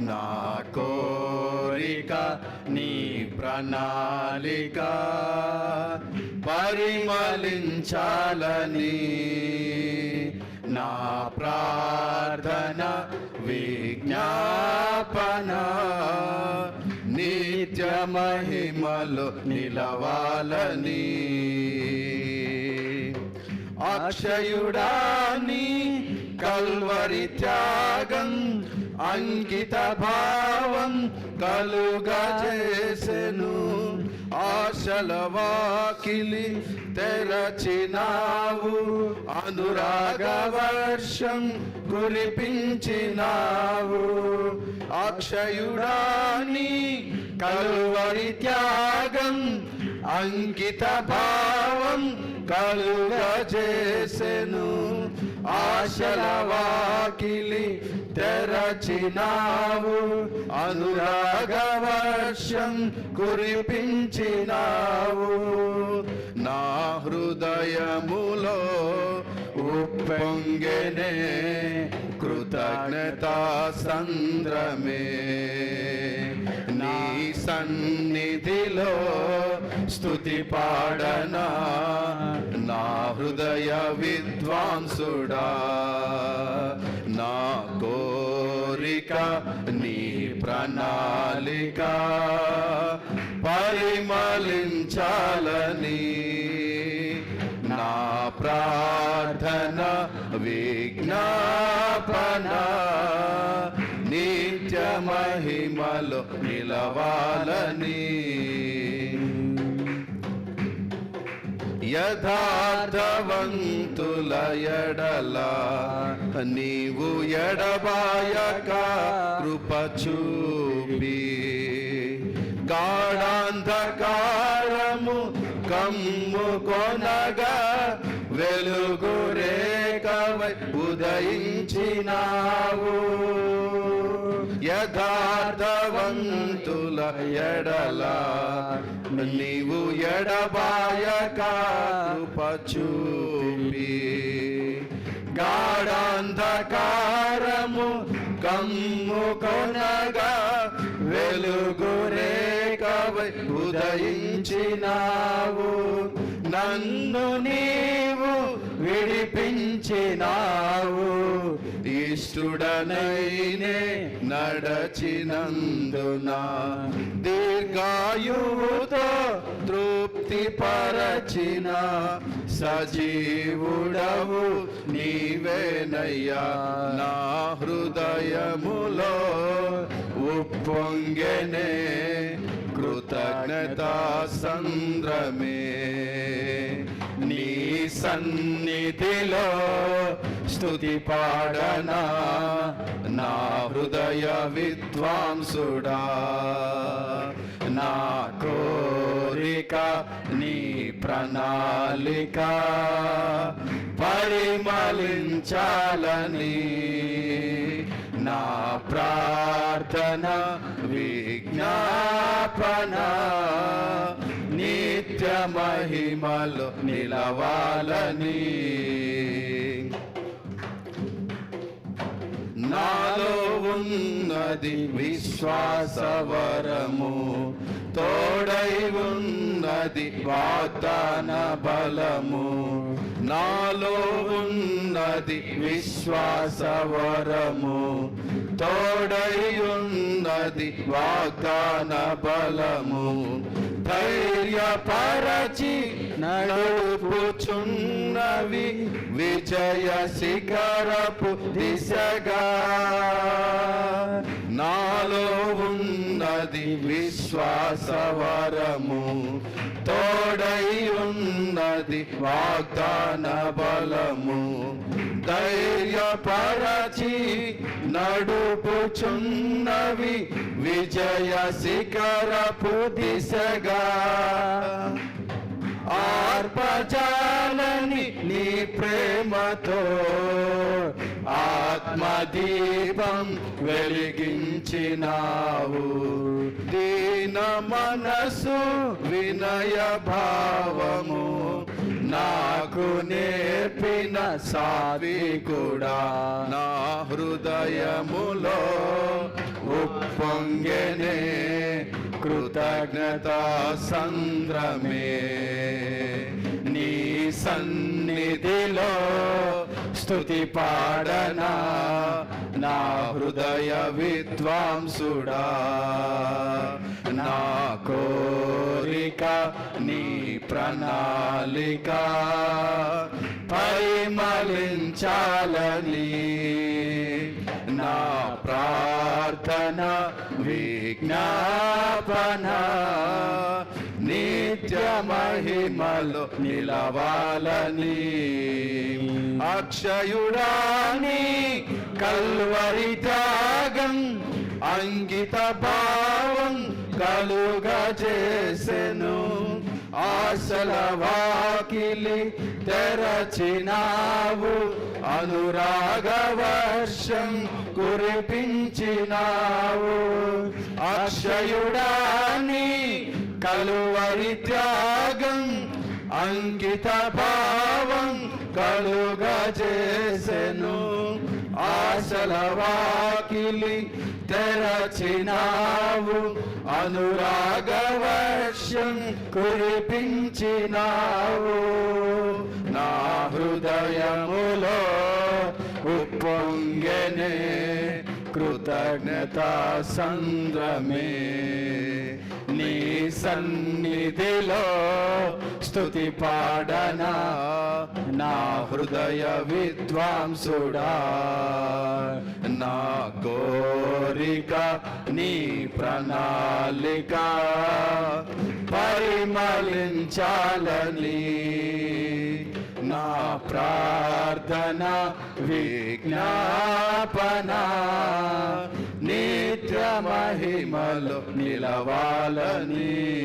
నా కోరిక నీ ప్రణాళిక పరిమళించాలని. నా ప్రార్థన విజ్ఞాపన నిత్య మహిమలు నిలవాలని. అక్షయుడాని కల్వరి త్యాగం అంకిత భావం కలుగా చేసెను ఆశల వాకిలి తెరచినావు. అనురాగ వర్షం కురిపించినావు. అక్షయుడాని కలువరి త్యాగం అంకిత భావం కలుగ చేసెను. ఆశల వాకిలి తెరచినావు. అనురాగ వర్షం కురిపించినావు. నా హృదయములో ఉప్పొంగెనే కృతజ్ఞతా సంద్రమే. నీ సన్నిధిలో స్తుతి పాడనా నా హృదయ విద్వాంసుడా నా కోరిక నీ ప్రణాళిక పరిమళించాలని నా ప్రార్థన విజ్ఞాపన నిత్య మహిమలో నిలవాలని యథార్థవంతుల ఎడలా నీవు ఎడబాయక కృపచూపి గాఢాంధకారము కమ్ము కొనగా వెలుగు రేఖవై ఉదయించినావు. యథార్థవంతుల ఎడలా నీవు ఎడబాయక కృప గాఢాంధకారము కమ్ము కొనగా వెలుగు రేఖవై ఉదయించినావు. నన్ను నీవు విడిపించినావు. ఇష్టుడనైనే నడచినందున దీర్ఘాయువుతో తృప్తి పరచిన సజీవుడవు నీవేనయ్యా. నా హృదయములో ఉప్పొంగెనే కృతజ్ఞతా సంద్రమే. సన్నిధిలో స్థుతి పాడనా నా హృదయ విద్వాంసుడా. నా కోరిక నీ ప్రణాళిక పరిమళించాలని. నా ప్రార్థన విజ్ఞాపన నిత్య మహిమలు నిలవాలని. నాలో ఉన్నది విశ్వాసవరము తోడై ఉన్నది వాగ్దాన బలము. నాలో ఉన్నది విశ్వాసవరము తోడై ఉన్నది వాగ్దాన బలము. ధైర్యపరచి నడుపుచున్నవి విజయ శిఖరపు దిశగా. నాలో ఉన్నది విశ్వాసవరము తోడై ఉన్నది వాగ్దాన బలము. ధైర్యపరచి నడుపుచున్నవి విజయ శిఖరపు దిశగా ఆర్పజాలని నీ ప్రేమతో ఆత్మదీపం వెలిగించినావు. దీన మనసు వినయ భావము నాకు నేర్పిన నేర్పిన కూడా. నా హృదయములో ఉప్పొంగనే కృతజ్ఞత సంద్రమే. నీ సన్నిధిలో స్తుతి పాడనా? నా హృదయ విద్వాంసుడా. నా కోరిక నీ ప్రణాళిక పరిమళించాలని. నా ప్రార్థన విజ్ఞాపన నిత్య మహిమలో నిలవాలని. అక్షయుడాని కల్వరి త్యాగం అంకిత భావం కలుగజేసెను ఆశల వాకిలి తెరచినావు అనురాగ వర్షం కురిపించినావు. అక్షయుడాని కలువరి త్యాగం అంకిత భావం కలుగజేసెను ఆశల వాకిలి తెరచినావు అనురాగవర్షం కురిపించినావు. నా హృదయములో ఉప్పొంగనే. కృతజ్ఞతా సంద్రమే. నీ సన్నిధిలో స్తుతి పాడనా. నా హృదయ విద్వాంసుడా. నా కోరిక నీ ప్రణాళిక పరిమళించాలని. నా ప్రార్థన విజ్ఞాపన. నిత్య మహిమలు నిలవాలని.